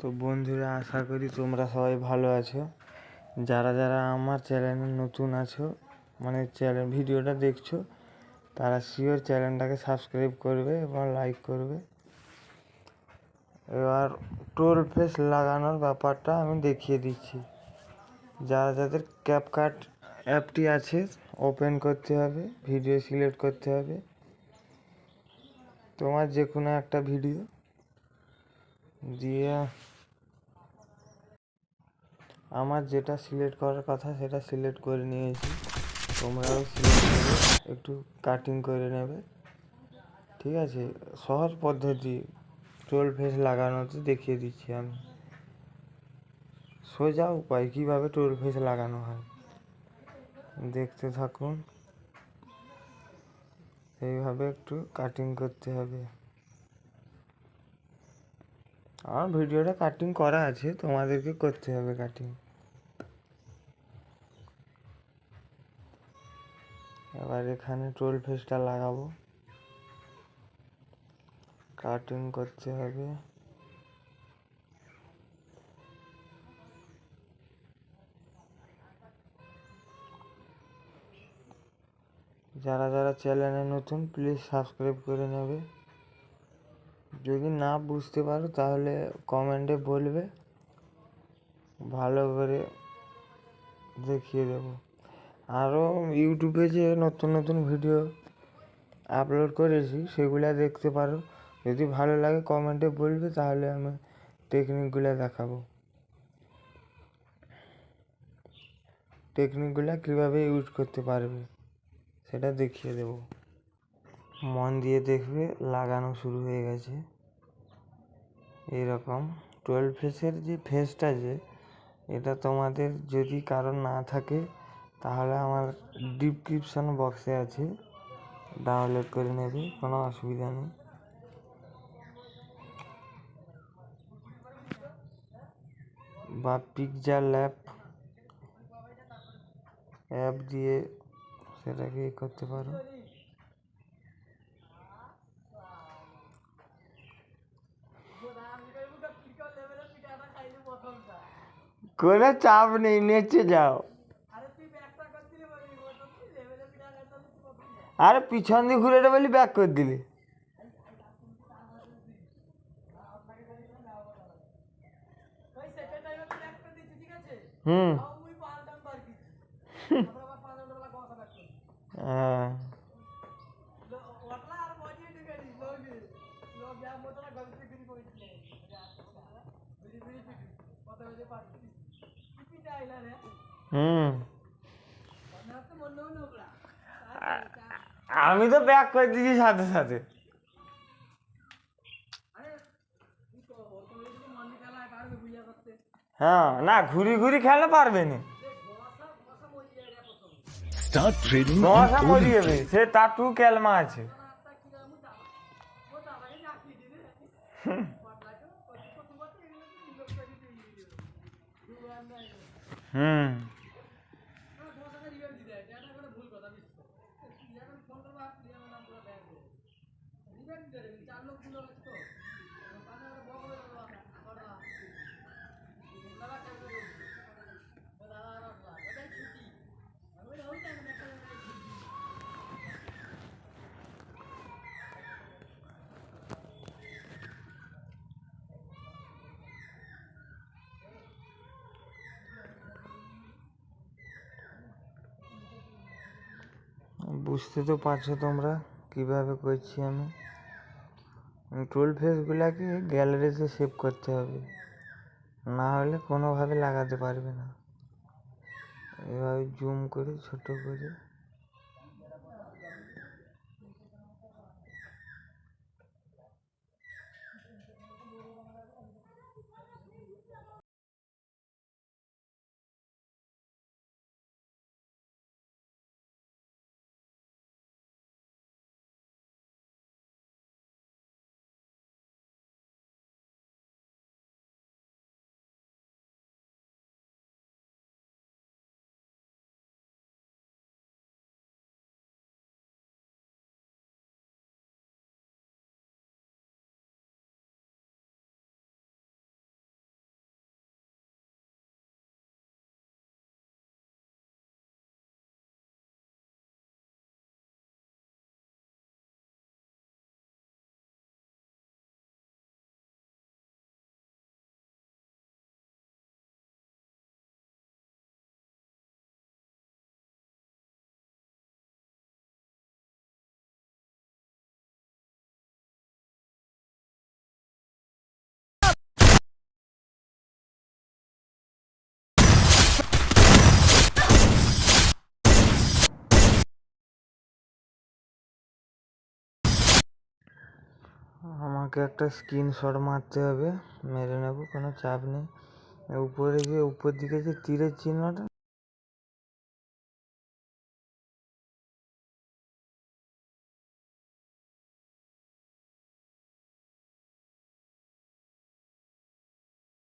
তো বন্ধুরা, আশা করি তোমরা সবাই ভালো আছো। যারা যারা আমার চ্যানেলে নতুন আছো মানে চ্যানেল ভিডিওটা দেখছ, তারা শিওর চ্যানেলটাকে সাবস্ক্রাইব করবে এবং লাইক করবে। এবার টোল ফেস লাগানোর ব্যাপারটা আমি দেখিয়ে দিচ্ছি। যারা যাদের ক্যাপকাট অ্যাপটি আছে ওপেন করতে হবে ভিডিও সিলেক্ট করতে হবে। তোমার যে কোনো একটা ভিডিও দিয়ে আমার যেটা সিলেক্ট করার কথা সেটা সিলেক্ট করে নিয়েছি। তোমরাও সিলেক্ট করে একটু কাটিং করে নেবে। ঠিক আছে? সহজ পদ্ধতি। টোল ফেস লাগানোতে দেখিয়ে দিচ্ছি আমি। সোজা উপায় কীভাবে টোল ফেস লাগানো হয়? দেখতে থাকুন। এইভাবে একটু কাটিং করতে হবে। আমার ভিডিওটা কাটিং করা আছে, তোমাদেরকে করতে হবে কাটিং এবার এখানে টোল ফেসটা লাগাবো। কাটিং করতে হবে। যারা যারা চ্যানেলে নতুন প্লিজ সাবস্ক্রাইব করে নেবে। যদি না বুঝতে পারো, তাহলে কমেন্টে বলবে। ভালো করে দেখিয়ে দেবো। আরও ইউটিউবে যে নতুন নতুন ভিডিও আপলোড করেছি, সেগুলো দেখতে পারো। যদি ভালো লাগে কমেন্টে বলবে, তাহলে আমি টেকনিকগুলো দেখাবো। টেকনিকগুলো কীভাবে ইউজ করতে পারবে, সেটা দেখিয়ে দেবো। মন দিয়ে দেখবে, লাগানো শুরু হয়ে গেছে। এইরকম। টুয়েলভ ফেসের যে ফেসটা যে, এটা তোমাদের যদি কারোর না থাকে, তাহলে আমার ডিসক্রিপশন বক্সে আছে। ডাউনলোড করে নেবে, কোনো অসুবিধা নেই। বা পিকচার ল্যাব অ্যাপ দিয়ে সেটাকে করতে পারো। কোনো চাপ নেই নেচে যাও। আরে পিছন দিয়ে ঘুরে বলি ব্যাক করে দিলি। হুম। হ্যাঁ। হুম আমি তো ব্যাক করে দিয়েছি সাথে সাথে হ্যাঁ না ঘুরি ঘুরি খেলে পারবে না মশা মরি যাবে সে টাটু ক্যালমা আছে হুম বুঝতে তো পারছ তোমরা কীভাবে করছি আমি? টুল ফেসগুলোকে গ্যালারিতে সেভ করতে হবে। না হলে কোনোভাবে লাগাতে পারবে না। এভাবে জুম করে, ছোট করে। আমাকে একটা স্ক্রিনশট মারতে হবে, মেরে নেব, কোনো চাপ নেই। উপরে গিয়ে উপর দিকে যে তীরের চিহ্নটা